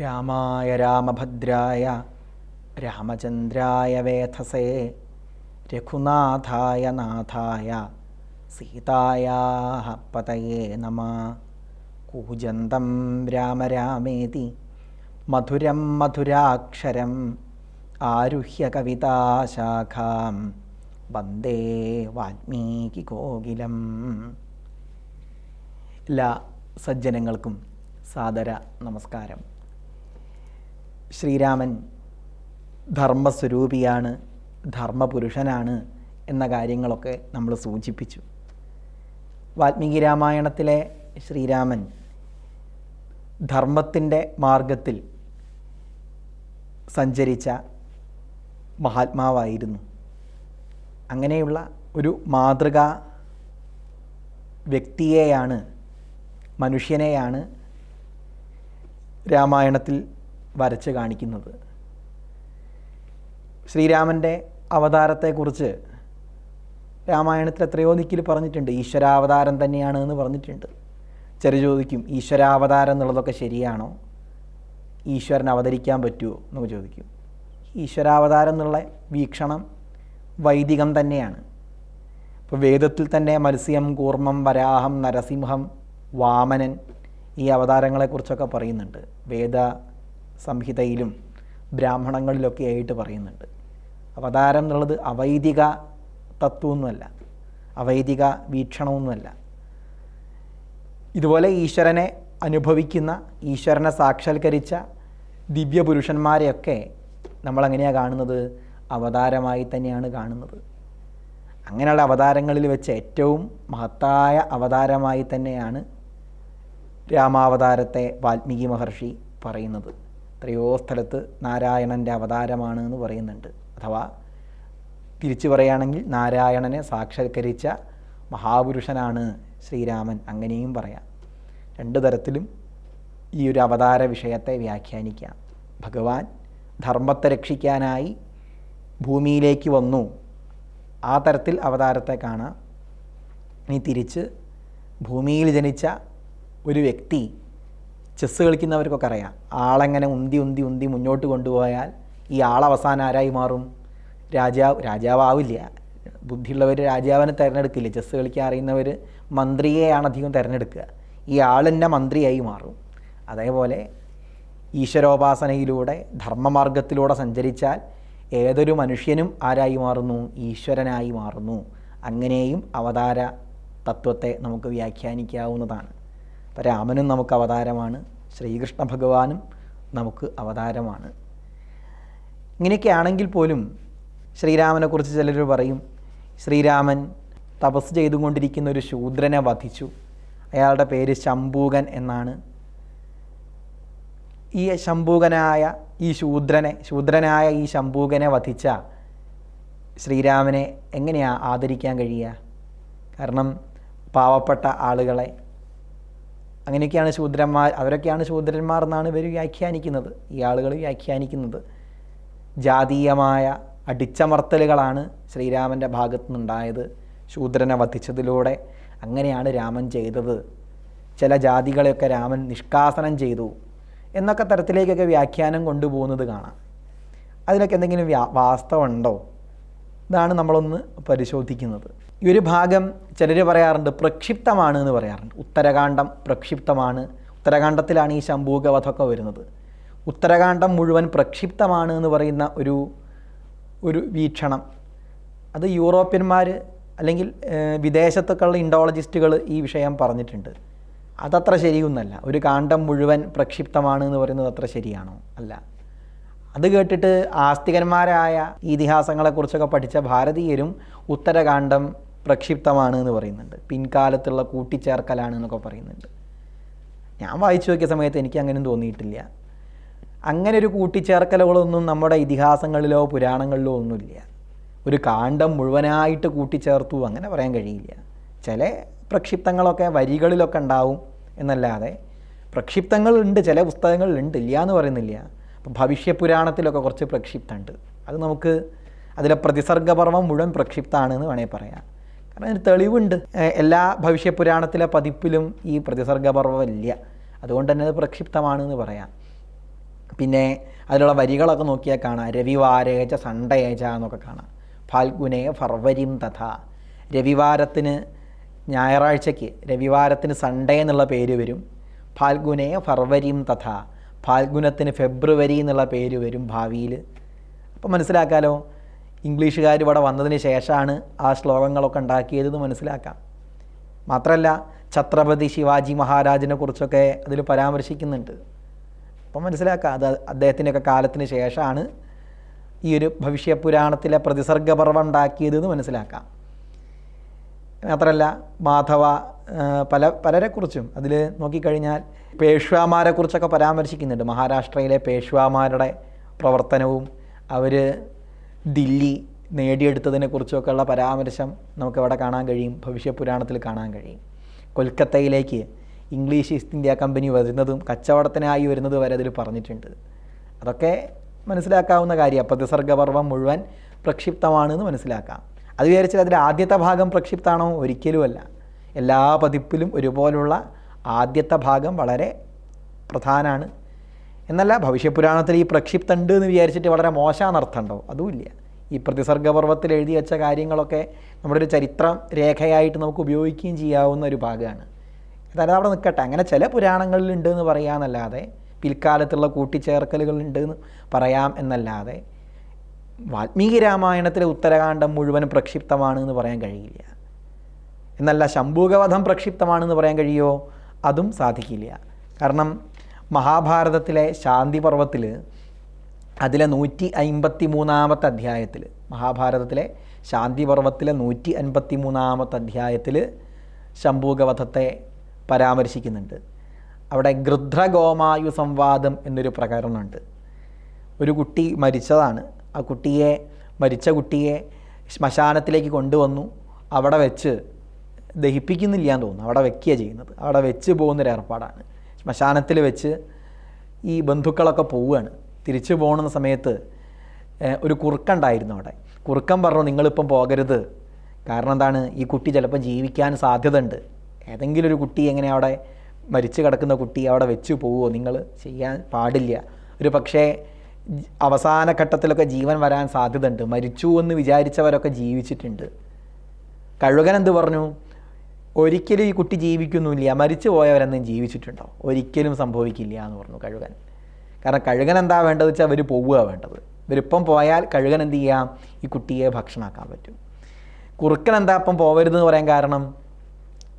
രാമായ രാമഭദ്രായ രാമചന്ദ്രായ വേധസേ രഘുനാഥായ നാഥായ സീതായാ പതയേ നമ. കൂജന്തം രാമ രാമേതി മധുരം മധുരാക്ഷരം ആരുഹ്യ കവിതാശാഖാം വന്ദേ വാൽമീകി കോകിലം എല്ലാ സജ്ജനങ്ങൾക്കും സാദര നമസ്കാരം. ശ്രീരാമൻ ധർമ്മസ്വരൂപിയാണ് ധർമ്മപുരുഷനാണ് എന്ന കാര്യങ്ങളൊക്കെ നമ്മൾ സൂചിപ്പിച്ചു. വാൽമീകി രാമായണത്തിലെ ശ്രീരാമൻ ധർമ്മത്തിന്റെ മാർഗത്തിൽ സഞ്ചരിച്ച മഹാത്മാവായിരുന്നു. അങ്ങനെയുള്ള ഒരു മാതൃകാ വ്യക്തിയെയാണ് മനുഷ്യനെയാണ് രാമായണത്തിൽ വരച്ച് കാണിക്കുന്നത്. ശ്രീരാമന്റെ അവതാരത്തെക്കുറിച്ച് രാമായണത്തിൽ എത്രയോ ദിക്കിൽ പറഞ്ഞിട്ടുണ്ട്. ഈശ്വരാവതാരം തന്നെയാണ് എന്ന് പറഞ്ഞിട്ടുണ്ട്. ചെറു ചോദിക്കും ഈശ്വരാവതാരം എന്നുള്ളതൊക്കെ ശരിയാണോ? ഈശ്വരൻ അവതരിക്കാൻ പറ്റുമോ എന്നൊക്കെ ചോദിക്കും. ഈശ്വരാവതാരം എന്നുള്ള വീക്ഷണം വൈദികം തന്നെയാണ്. ഇപ്പോൾ വേദത്തിൽ തന്നെ മത്സ്യം കൂർമ്മം വരാഹം നരസിംഹം വാമനൻ ഈ അവതാരങ്ങളെക്കുറിച്ചൊക്കെ പറയുന്നുണ്ട്. വേദ സംഹിതയിലും ബ്രാഹ്മണങ്ങളിലൊക്കെ ആയിട്ട് പറയുന്നുണ്ട്. അവതാരം എന്നുള്ളത് അവൈദിക തത്വമൊന്നുമല്ല. അവൈദിക വീക്ഷണമൊന്നുമല്ല. ഇതുപോലെ ഈശ്വരനെ അനുഭവിക്കുന്ന ഈശ്വരനെ സാക്ഷാത്കരിച്ച ദിവ്യപുരുഷന്മാരെയൊക്കെ നമ്മളെങ്ങനെയാണ് കാണുന്നത്? അവതാരമായി തന്നെയാണ് കാണുന്നത്. അങ്ങനെയുള്ള അവതാരങ്ങളിൽ വെച്ച് ഏറ്റവും മഹത്തായ അവതാരമായി തന്നെയാണ് രാമാവതാരത്തെ വാൽമീകി മഹർഷി പറയുന്നത്. എത്രയോ സ്ഥലത്ത് നാരായണന്റെ അവതാരമാണ് എന്ന് പറയുന്നുണ്ട്. അഥവാ തിരിച്ചു പറയുകയാണെങ്കിൽ നാരായണനെ സാക്ഷാത്കരിച്ച മഹാപുരുഷനാണ് ശ്രീരാമൻ അങ്ങനെയും പറയാം. രണ്ട് തരത്തിലും ഈ ഒരു അവതാര വിഷയത്തെ വ്യാഖ്യാനിക്കാം. ഭഗവാൻ ധർമ്മത്തെ രക്ഷിക്കാനായി ഭൂമിയിലേക്ക് വന്നു. ആ തരത്തിൽ അവതാരത്തെ കാണാം. ഇനി തിരിച്ച് ഭൂമിയിൽ ജനിച്ച ഒരു വ്യക്തി ചെസ്സ് കളിക്കുന്നവർക്കൊക്കെ അറിയാം. ആളെങ്ങനെ ഉന്തി ഉന്തി ഉന്തി മുന്നോട്ട് കൊണ്ടുപോയാൽ ഈ ആൾ അവസാനം ആരായി മാറും? രാജാവ് രാജാവാവില്ല. ബുദ്ധിയുള്ളവർ രാജാവിനെ തിരഞ്ഞെടുക്കില്ല. ചെസ്സ് കളിക്കാൻ അറിയുന്നവർ മന്ത്രിയെയാണ് അധികം തിരഞ്ഞെടുക്കുക. ഈ ആൾ തന്നെ മന്ത്രിയായി മാറും. അതേപോലെ ഈശ്വരോപാസനയിലൂടെ ധർമ്മമാർഗത്തിലൂടെ സഞ്ചരിച്ചാൽ ഏതൊരു മനുഷ്യനും ആരായി മാറുന്നു? ഈശ്വരനായി മാറുന്നു. അങ്ങനെയും അവതാര തത്വത്തെ നമുക്ക് വ്യാഖ്യാനിക്കാവുന്നതാണ്. അപ്പോൾ രാമനും നമുക്ക് അവതാരമാണ്. ശ്രീകൃഷ്ണ ഭഗവാനും നമുക്ക് അവതാരമാണ്. ഇങ്ങനെയൊക്കെ ആണെങ്കിൽ പോലും ശ്രീരാമനെക്കുറിച്ച് ചിലർ പറയും ശ്രീരാമൻ തപസ് ചെയ്തുകൊണ്ടിരിക്കുന്ന ഒരു ശൂദ്രനെ വധിച്ചു. അയാളുടെ പേര് ശംഭൂകൻ എന്നാണ്. ഈ ശംഭൂകനായ ഈ ശൂദ്രനെ ശൂദ്രനായ ഈ ശംഭൂകനെ വധിച്ച ശ്രീരാമനെ എങ്ങനെയാണ് ആദരിക്കാൻ കഴിയുക? കാരണം പാവപ്പെട്ട ആളുകളെ അങ്ങനെയൊക്കെയാണ് ശൂദ്രന്മാർ അവരൊക്കെയാണ് ശൂദ്രന്മാർ എന്നാണ് ഇവർ വ്യാഖ്യാനിക്കുന്നത്. ഈ ആളുകൾ വ്യാഖ്യാനിക്കുന്നത്. ജാതീയമായ അടിച്ചമർത്തലുകളാണ് ശ്രീരാമന്റെ ഭാഗത്തു നിന്നുണ്ടായത്. ശൂദ്രനെ വധിച്ചതിലൂടെ അങ്ങനെയാണ് രാമൻ ചെയ്തത്. ചില ജാതികളെയൊക്കെ രാമൻ നിഷ്കാസനം ചെയ്തു എന്നൊക്കെ തരത്തിലേക്കൊക്കെ വ്യാഖ്യാനം കൊണ്ടുപോകുന്നത് കാണാം. അതിനൊക്കെ എന്തെങ്കിലും വാസ്തവമുണ്ടോ? ഇതാണ് നമ്മളൊന്ന് പരിശോധിക്കുന്നത്. ഈ ഒരു ഭാഗം ചിലർ പറയാറുണ്ട് പ്രക്ഷിപ്തമാണ് എന്ന് പറയാറുണ്ട്. ഉത്തരകാണ്ഡം പ്രക്ഷിപ്തമാണ്. ഉത്തരകാണ്ഡത്തിലാണ് ഈ ശംഭൂകവധമൊക്കെ വരുന്നത്. ഉത്തരകാണ്ഡം മുഴുവൻ പ്രക്ഷിപ്തമാണ് എന്ന് പറയുന്ന ഒരു ഒരു വീക്ഷണം. അത് യൂറോപ്യന്മാർ അല്ലെങ്കിൽ വിദേശത്തൊക്കെയുള്ള ഇൻഡോളജിസ്റ്റുകൾ ഈ വിഷയം പറഞ്ഞിട്ടുണ്ട്. അതത്ര ശരിയൊന്നല്ല. ഒരു കാണ്ഡം മുഴുവൻ പ്രക്ഷിപ്തമാണ് എന്ന് പറയുന്നത് അത്ര ശരിയാണോ? അല്ല. അത് കേട്ടിട്ട് ആസ്തികന്മാരായ ഇതിഹാസങ്ങളെക്കുറിച്ചൊക്കെ പഠിച്ച ഭാരതീയരും ഉത്തരകാണ്ഡം പ്രക്ഷിപ്തമാണ് എന്ന് പറയുന്നുണ്ട്. പിൻകാലത്തുള്ള കൂട്ടിച്ചേർക്കലാണ് എന്നൊക്കെ പറയുന്നുണ്ട്. ഞാൻ വായിച്ചു നോക്കിയ സമയത്ത് എനിക്ക് അങ്ങനെയും തോന്നിയിട്ടില്ല. അങ്ങനെ ഒരു കൂട്ടിച്ചേർക്കലുകളൊന്നും നമ്മുടെ ഇതിഹാസങ്ങളിലോ പുരാണങ്ങളിലോ ഒന്നുമില്ല. ഒരു കാണ്ഡം മുഴുവനായിട്ട് കൂട്ടിച്ചേർത്തു അങ്ങനെ പറയാൻ കഴിയില്ല. ചില പ്രക്ഷിപ്തങ്ങളൊക്കെ വരികളിലൊക്കെ ഉണ്ടാവും എന്നല്ലാതെ പ്രക്ഷിപ്തങ്ങളുണ്ട് ചില പുസ്തകങ്ങളിലുണ്ട് ഇല്ല എന്ന് പറയുന്നില്ല. അപ്പം ഭവിഷ്യപുരാണത്തിലൊക്കെ കുറച്ച് പ്രക്ഷിപ്തമുണ്ട് അത് നമുക്ക് അതിലെ പ്രതിസർഗപർവം മുഴുവൻ പ്രക്ഷിപ്തമാണെന്ന് വേണേൽ പറയാം. കാരണം അതിന് തെളിവുണ്ട്. എല്ലാ ഭവിഷ്യപുരാണത്തിലെ പതിപ്പിലും ഈ പ്രതിസർഗപർവമില്ല അതുകൊണ്ട് തന്നെ അത് പ്രക്ഷിപ്തമാണെന്ന് പറയാം. പിന്നെ അതിലുള്ള വരികളൊക്കെ നോക്കിയാൽ കാണാം. രവിവാരേജ സണ്ടേജ എന്നൊക്കെ കാണാം. ഫാൽഗുനെ ഫർവരിം തഥ. രവിവാരത്തിന് ഞായറാഴ്ചയ്ക്ക് രവിവാരത്തിന് സൺഡേ എന്നുള്ള പേര് വരും. ഫാൽഗുനെ ഫർവരിം തഥ. ഫാൽഗുനത്തിന് ഫെബ്രുവരി എന്നുള്ള പേര് വരും ഭാവിയിൽ. അപ്പോൾ മനസ്സിലാക്കാലോ? ഇംഗ്ലീഷുകാർ ഇവിടെ വന്നതിന് ശേഷമാണ് ആ ശ്ലോകങ്ങളൊക്കെ ഉണ്ടാക്കിയതെന്ന് മനസ്സിലാക്കാം. മാത്രമല്ല ഛത്രപതി ശിവാജി മഹാരാജിനെ കുറിച്ചൊക്കെ അതിൽ പരാമർശിക്കുന്നുണ്ട്. അപ്പം മനസ്സിലാക്കാം അത് അദ്ദേഹത്തിന്റെയൊക്കെ കാലത്തിന് ശേഷമാണ് ഈ ഒരു ഭവിഷ്യപുരാണത്തിലെ പ്രതിസർഗപർവം ഉണ്ടാക്കിയതെന്ന് മനസ്സിലാക്കാം. മാത്രമല്ല മാധവ പല പലരെക്കുറിച്ചും അതിൽ നോക്കിക്കഴിഞ്ഞാൽ പേഷ്വാമാരെക്കുറിച്ചൊക്കെ പരാമർശിക്കുന്നുണ്ട്. മഹാരാഷ്ട്രയിലെ പേഷ്വാമാരുടെ പ്രവർത്തനവും അവർ ദില്ലി നേടിയെടുത്തതിനെക്കുറിച്ചൊക്കെയുള്ള പരാമർശം നമുക്കിവിടെ കാണാൻ കഴിയും ഭവിഷ്യപുരാണത്തിൽ കാണാൻ കഴിയും. കൊൽക്കത്തയിലേക്ക് ഇംഗ്ലീഷ് ഈസ്റ്റ് ഇന്ത്യ കമ്പനി വരുന്നതും കച്ചവടത്തിനായി വരുന്നത് വരെ അതിൽ പറഞ്ഞിട്ടുണ്ട്. അതൊക്കെ മനസ്സിലാക്കാവുന്ന കാര്യം പ്രതിസർഗപർവം മുഴുവൻ പ്രക്ഷിപ്തമാണെന്ന് മനസ്സിലാക്കാം. അത് വിചാരിച്ചാൽ അതിൽ ആദ്യത്തെ ഭാഗം പ്രക്ഷിപ്താണോ ഒരിക്കലുമല്ല. എല്ലാ പതിപ്പിലും ഒരുപോലുള്ള ആദ്യത്തെ ഭാഗം വളരെ പ്രധാനമാണ്. എന്നല്ല ഭവിഷ്യപുരാണത്തിൽ ഈ പ്രക്ഷിപ്തുണ്ട് എന്ന് വിചാരിച്ചിട്ട് വളരെ മോശമെന്നർത്ഥമുണ്ടോ അതുമില്ല. ഈ പ്രതിസർഗപർവത്തിൽ എഴുതി വെച്ച കാര്യങ്ങളൊക്കെ നമ്മുടെ ഒരു ചരിത്ര രേഖയായിട്ട് നമുക്ക് ഉപയോഗിക്കുകയും ചെയ്യാവുന്ന ഒരു ഭാഗമാണ്. അതായത് അവിടെ നിൽക്കട്ടെ. അങ്ങനെ ചില പുരാണങ്ങളിലുണ്ട് എന്ന് പറയാമെന്നല്ലാതെ പിൽക്കാലത്തുള്ള കൂട്ടിച്ചേർക്കലുകളുണ്ട് എന്ന് പറയാം എന്നല്ലാതെ വാൽമീകി രാമായണത്തിലെ ഉത്തരകാണ്ഡം മുഴുവൻ പ്രക്ഷിപ്തമാണ് എന്ന് പറയാൻ കഴിയില്ല. എന്നല്ല ശംഭൂകവധം പ്രക്ഷിപ്തമാണെന്ന് പറയാൻ കഴിയുമോ? അതും സാധിക്കില്ല. കാരണം മഹാഭാരതത്തിലെ ശാന്തി പർവത്തിൽ അതിലെ നൂറ്റി അൻപത്തി മൂന്നാമത്തെ അധ്യായത്തിൽ മഹാഭാരതത്തിലെ ശാന്തി പർവത്തിലെ നൂറ്റി അൻപത്തി മൂന്നാമത്തെ അധ്യായത്തിൽ ശംഭൂകവധത്തെ പരാമർശിക്കുന്നുണ്ട്. അവിടെ ഗൃധ്രഗോമായു സംവാദം എന്നൊരു പ്രകരണമുണ്ട് ഒരു കുട്ടി മരിച്ചതാണ്. ആ കുട്ടിയെ മരിച്ച കുട്ടിയെ ശ്മശാനത്തിലേക്ക് കൊണ്ടുവന്നു. അവിടെ വെച്ച് ദഹിപ്പിക്കുന്നില്ല എന്ന് തോന്നുന്നു. അവിടെ വെക്കുക ചെയ്യുന്നത്. അവിടെ വെച്ച് പോകുന്നൊരു ഏർപ്പാടാണ്. ശ്മശാനത്തിൽ വെച്ച് ഈ ബന്ധുക്കളൊക്കെ പോവുകയാണ്. തിരിച്ചു പോകുന്ന സമയത്ത് ഒരു കുറുക്കുണ്ടായിരുന്നു അവിടെ. കുറുക്കൻ പറഞ്ഞു നിങ്ങളിപ്പം പോകരുത്. കാരണം എന്താണ്? ഈ കുട്ടി ചിലപ്പോൾ ജീവിക്കാൻ സാധ്യതയുണ്ട്. ഏതെങ്കിലും ഒരു കുട്ടി എങ്ങനെ അവിടെ മരിച്ചു കിടക്കുന്ന കുട്ടി അവിടെ വെച്ച് പോവുമോ നിങ്ങൾ ചെയ്യാൻ പാടില്ല. ഒരു പക്ഷേ അവസാന ഘട്ടത്തിലൊക്കെ ജീവൻ വരാൻ സാധ്യതയുണ്ട്. മരിച്ചു എന്ന് വിചാരിച്ചവരൊക്കെ ജീവിച്ചിട്ടുണ്ട്. കഴുകൻ എന്ത് പറഞ്ഞു? ഒരിക്കലും ഈ കുട്ടി ജീവിക്കുന്നില്ല മരിച്ചു പോയവരെന്നും ജീവിച്ചിട്ടുണ്ടോ? ഒരിക്കലും സംഭവിക്കില്ല എന്ന് പറഞ്ഞു കഴുകൻ. കാരണം കഴുകൻ എന്താ വേണ്ടത് വെച്ചാൽ അവർ പോവുക വേണ്ടത്. ഇവരിപ്പം പോയാൽ കഴുകൻ എന്ത് ചെയ്യാം? ഈ കുട്ടിയെ ഭക്ഷണമാക്കാൻ പറ്റും. കുറുക്കൻ എന്താ അപ്പം പോവരുതെന്ന് പറയാൻ കാരണം?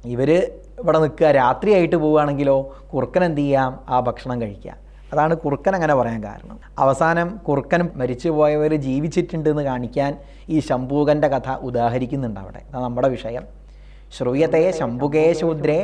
ഇവർ ഇവിടെ നിൽക്കുക. രാത്രിയായിട്ട് പോവുകയാണെങ്കിലോ കുറുക്കൻ എന്ത് ചെയ്യാം? ആ ഭക്ഷണം കഴിക്കുക. അതാണ് കുറുക്കൻ അങ്ങനെ പറയാൻ കാരണം. അവസാനം കുറുക്കൻ മരിച്ചു പോയവർ ജീവിച്ചിട്ടുണ്ട് എന്ന് കാണിക്കാൻ ഈ ശംഭൂകന്റെ കഥ ഉദാഹരിക്കുന്നുണ്ട് അവിടെ. നമ്മുടെ വിഷയം. ശ്രൂയത്തെ ശംഭുകേ ശൂദ്രേ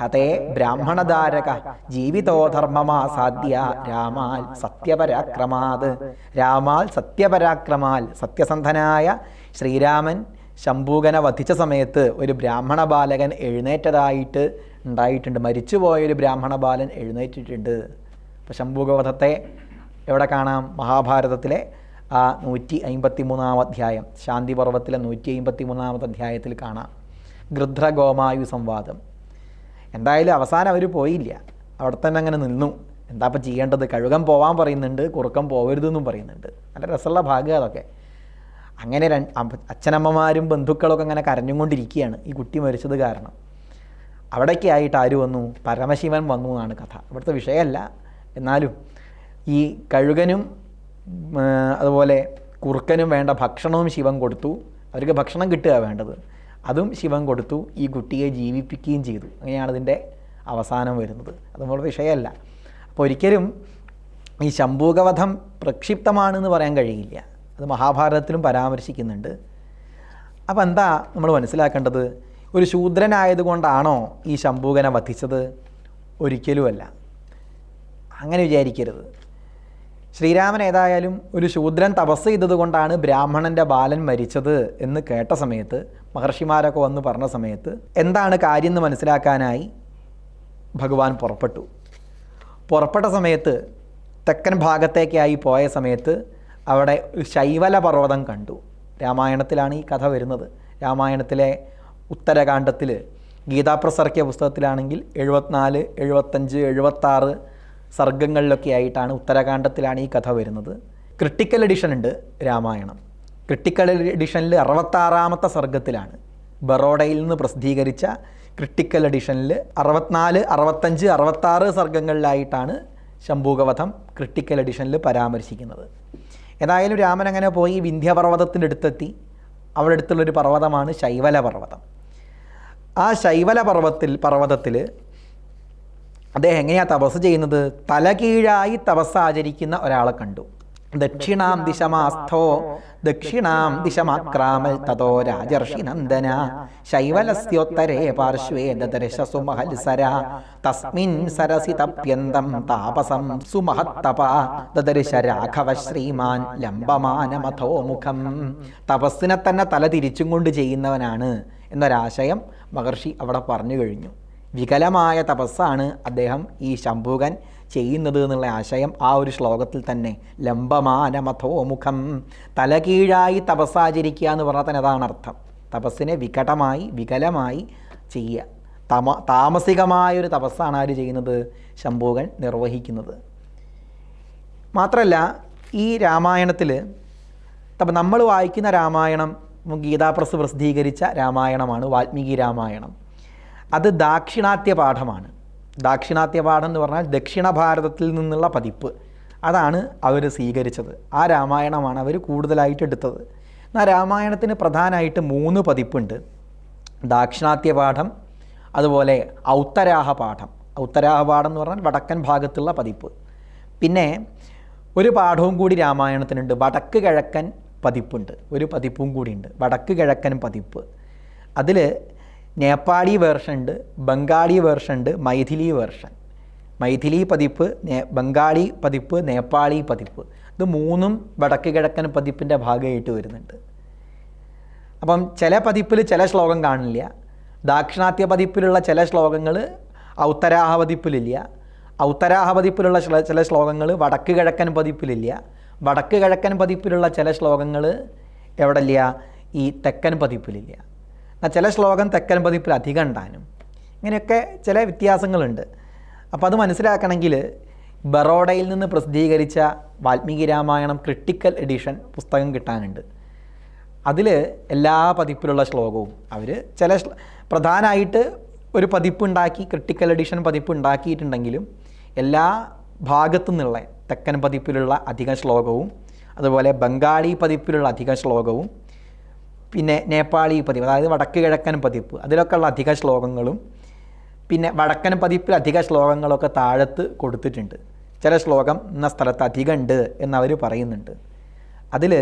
ഹതേ ബ്രാഹ്മണധാരക ജീവിതോ ധർമ്മമാസാദ്യ രാമാൽ സത്യപരാക്രമാത്. രാമാൽ സത്യപരാക്രമാൽ സത്യസന്ധനായ ശ്രീരാമൻ ശംഭൂകനെ വധിച്ച സമയത്ത് ഒരു ബ്രാഹ്മണ ബാലകൻ എഴുന്നേറ്റതായിട്ട് ഉണ്ടായിട്ടുണ്ട്. മരിച്ചുപോയൊരു ബ്രാഹ്മണ ബാലൻ എഴുന്നേറ്റിട്ടുണ്ട്. അപ്പോൾ ശംഭൂകവധത്തെ എവിടെ കാണാം? മഹാഭാരതത്തിലെ ആ നൂറ്റി അമ്പത്തി മൂന്നാം അധ്യായം ശാന്തി പർവത്തിലെ നൂറ്റി അമ്പത്തി മൂന്നാമത്തെ അധ്യായത്തിൽ കാണാം. ഗൃധ്ര ഗോമായു സംവാദം എന്തായാലും അവസാനം അവർ പോയില്ല. അവിടെ തന്നെ അങ്ങനെ നിന്നു. എന്താ ഇപ്പം ചെയ്യേണ്ടത്? കഴുകൻ പോവാൻ പറയുന്നുണ്ട് കുറുക്കം പോകരുതെന്നും പറയുന്നുണ്ട്. നല്ല രസമുള്ള ഭാഗം അതൊക്കെ. അങ്ങനെ അച്ഛനമ്മമാരും ബന്ധുക്കളൊക്കെ അങ്ങനെ കരഞ്ഞുകൊണ്ടിരിക്കുകയാണ് ഈ കുട്ടി മരിച്ചത് കാരണം. അവിടേക്കായിട്ട് ആര് വന്നു? പരമശിവൻ വന്നു എന്നാണ് കഥ. ഇവിടുത്തെ വിഷയമല്ല. എന്നാലും ഈ കഴുകനും അതുപോലെ കുറുക്കനും വേണ്ട ഭക്ഷണവും ശിവൻ കൊടുത്തു. അവർക്ക് ഭക്ഷണം കിട്ടുക വേണ്ടത്. അതും ശിവൻ കൊടുത്തു ഈ കുട്ടിയെ ജീവിപ്പിക്കുകയും ചെയ്തു. അങ്ങനെയാണ് ഇതിന്റെ അവസാനം വരുന്നത്. അത് നമ്മൾ വിഷയമല്ല. അപ്പോൾ ഒരിക്കലും ഈ ശംഭൂകവധം പ്രക്ഷിപ്തമാണെന്ന് പറയാൻ കഴിയില്ല. അത് മഹാഭാരതത്തിലും പരാമർശിക്കുന്നുണ്ട്. അപ്പോൾ എന്താ നമ്മൾ മനസ്സിലാക്കേണ്ടത്? ഒരു ശൂദ്രനായതുകൊണ്ടാണോ ഈ ശംഭൂകനെ വധിച്ചത്? ഒരിക്കലുമല്ല. അങ്ങനെ വിചാരിക്കരുത്. ശ്രീരാമൻ ഏതായാലും ഒരു ശൂദ്രൻ തപസ് ചെയ്തതുകൊണ്ടാണ് ബ്രാഹ്മണന്റെ ബാലൻ മരിച്ചത് എന്ന് കേട്ട സമയത്ത് മഹർഷിമാരൊക്കെ വന്ന് പറഞ്ഞ സമയത്ത് എന്താണ് കാര്യം എന്ന് മനസ്സിലാക്കാനായി ഭഗവാൻ പുറപ്പെട്ടു. പുറപ്പെട്ട സമയത്ത് തെക്കൻ ഭാഗത്തേക്കായി പോയ സമയത്ത് അവിടെ ശൈവല പർവതം കണ്ടു. രാമായണത്തിലാണ് ഈ കഥ വരുന്നത്. രാമായണത്തിലെ ഉത്തരകാണ്ഡത്തിൽ ഗീതാപ്രസർക്കിയ പുസ്തകത്തിലാണെങ്കിൽ എഴുപത്തിനാല് എഴുപത്തഞ്ച് എഴുപത്താറ് സർഗങ്ങളിലൊക്കെ ആയിട്ടാണ് ഉത്തരാഖണ്ഡത്തിലാണ് ഈ കഥ വരുന്നത്. ക്രിട്ടിക്കൽ എഡിഷൻ ഉണ്ട് രാമായണം. ക്രിട്ടിക്കൽ എഡിഷനിൽ അറുപത്താറാമത്തെ സർഗത്തിലാണ്. ബറോഡയിൽ നിന്ന് പ്രസിദ്ധീകരിച്ച ക്രിട്ടിക്കൽ എഡിഷനിൽ അറുപത്തിനാല് അറുപത്തഞ്ച് അറുപത്താറ് സർഗങ്ങളിലായിട്ടാണ് ശംഭൂകവധം ക്രിട്ടിക്കൽ എഡിഷനിൽ പരാമർശിക്കുന്നത്. ഏതായാലും രാമൻ അങ്ങനെ പോയി വിന്ധ്യപർവതത്തിന്റെ അടുത്തെത്തി. അവിടെ അടുത്തുള്ളൊരു പർവതമാണ് ശൈവല പർവതം ആ ശൈവല പർവത്തിൽ പർവതത്തിൽ അദ്ദേഹം എങ്ങനെയാണ് തപസ് ചെയ്യുന്നത്? തലകീഴായി തപസ് ആചരിക്കുന്ന ഒരാളെ കണ്ടു. ദക്ഷിണാം ദിശമാസ്ഥോ ദക്ഷിണാം ദിശമാക്രാമൽ തതോ രാജർഷി നന്ദന ശൈവലസ്യോത്തരേ പാർശ്വേ ദദർശ സുമഹൽസര തസ്മിൻ സരസി തപ്യന്തം താപസം സുമഹത്തപ ദദർശ രാഘവ ശ്രീമാൻ ലംബമാനമഥോ മുഖം. തപസ്സിനെ തന്നെ തല തിരിച്ചും കൊണ്ട് ചെയ്യുന്നവനാണ് എന്നൊരാശയം മഹർഷി അവിടെ പറഞ്ഞു കഴിഞ്ഞു. വികലമായ തപസ്സാണ് അദ്ദേഹം ഈ ശംഭുകൻ ചെയ്യുന്നത് എന്നുള്ള ആശയം ആ ഒരു ശ്ലോകത്തിൽ തന്നെ. ലംബമാനമഥോ മുഖം. തലകീഴായി തപസ്സാചരിക്കുക എന്ന് പറഞ്ഞാൽ തന്നെ അതാണ് അർത്ഥം. തപസ്സിനെ വികടമായി വികലമായി ചെയ്യുക. തമ താമസികമായൊരു തപസ്സാണ് ആര് ചെയ്യുന്നത്? ശംഭുകൻ നിർവഹിക്കുന്നത്. മാത്രമല്ല ഈ രാമായണത്തിൽ അപ്പം നമ്മൾ വായിക്കുന്ന രാമായണം ഗീതാപ്രസ് പ്രസിദ്ധീകരിച്ച രാമായണമാണ് വാൽമീകി രാമായണം. അത് ദാക്ഷിണാത്യ പാഠമാണ്. ദാക്ഷിണാത്യ പാഠം എന്ന് പറഞ്ഞാൽ ദക്ഷിണ ഭാരതത്തിൽ നിന്നുള്ള പതിപ്പ്. അതാണ് അവർ സ്വീകരിച്ചത്. ആ രാമായണമാണ് അവർ കൂടുതലായിട്ട് എടുത്തത്. എന്നാൽ രാമായണത്തിന് പ്രധാനമായിട്ട് മൂന്ന് പതിപ്പുണ്ട്. ദാക്ഷിണാത്യ പാഠം അതുപോലെ ഔത്തരാഹ പാഠം. ഔത്തരാഹ പാഠം എന്ന് പറഞ്ഞാൽ വടക്കൻ ഭാഗത്തുള്ള പതിപ്പ്. പിന്നെ ഒരു പാഠവും കൂടി രാമായണത്തിനുണ്ട്. വടക്ക് കിഴക്കൻ പതിപ്പുണ്ട്. ഒരു പതിപ്പും കൂടിയുണ്ട്. വടക്ക് കിഴക്കൻ പതിപ്പ്. അതിൽ നേപ്പാളി വേർഷൻ ഉണ്ട് ബംഗാളി വേർഷൻ ഉണ്ട് മൈഥിലി വേർഷൻ. മൈഥിലി പതിപ്പ് നേ ബംഗാളി പതിപ്പ് നേപ്പാളി പതിപ്പ്. ഇത് മൂന്നും വടക്ക് കിഴക്കൻ പതിപ്പിന്റെ ഭാഗമായിട്ട് വരുന്നുണ്ട്. അപ്പം ചില പതിപ്പിൽ ചില ശ്ലോകം കാണില്ല. ദാക്ഷിണാത്യ പതിപ്പിലുള്ള ചില ശ്ലോകങ്ങൾ ഔത്തരാഹ പതിപ്പിലില്ല. ഔത്തരാഹ പതിപ്പിലുള്ള ചില ശ്ലോകങ്ങൾ വടക്ക് കിഴക്കൻ പതിപ്പിലില്ല. വടക്ക് കിഴക്കൻ പതിപ്പിലുള്ള ചില ശ്ലോകങ്ങൾ എവിടെ ഇല്ല ഈ തെക്കൻ പതിപ്പിലില്ല. ചില ശ്ലോകം തെക്കൻ പതിപ്പിൽ അധികം ഉണ്ടാനും ഇങ്ങനെയൊക്കെ ചില വ്യത്യാസങ്ങളുണ്ട്. അപ്പോൾ അത് മനസ്സിലാക്കണമെങ്കിൽ ബറോഡയിൽ നിന്ന് പ്രസിദ്ധീകരിച്ച വാൽമീകി രാമായണം ക്രിട്ടിക്കൽ എഡിഷൻ പുസ്തകം കിട്ടാനുണ്ട്. അതിൽ എല്ലാ പതിപ്പിലുള്ള ശ്ലോകവും അവർ ചില പ്രധാനമായിട്ട് ഒരു പതിപ്പുണ്ടാക്കി ക്രിട്ടിക്കൽ എഡിഷൻ പതിപ്പ് ഉണ്ടാക്കിയിട്ടുണ്ടെങ്കിലും എല്ലാ ഭാഗത്തു നിന്നുള്ള തെക്കൻ പതിപ്പിലുള്ള അധിക ശ്ലോകവും അതുപോലെ ബംഗാളി പതിപ്പിലുള്ള അധിക ശ്ലോകവും പിന്നെ നേപ്പാളി പതിപ്പ് അതായത് വടക്ക് കിഴക്കൻ പതിപ്പ് അതിലൊക്കെയുള്ള അധിക ശ്ലോകങ്ങളും പിന്നെ വടക്കൻ പതിപ്പിൽ അധിക ശ്ലോകങ്ങളൊക്കെ താഴത്ത് കൊടുത്തിട്ടുണ്ട്. ചില ശ്ലോകം ഇന്ന സ്ഥലത്ത് അധികം ഉണ്ട് എന്നവർ പറയുന്നുണ്ട്. അതിൽ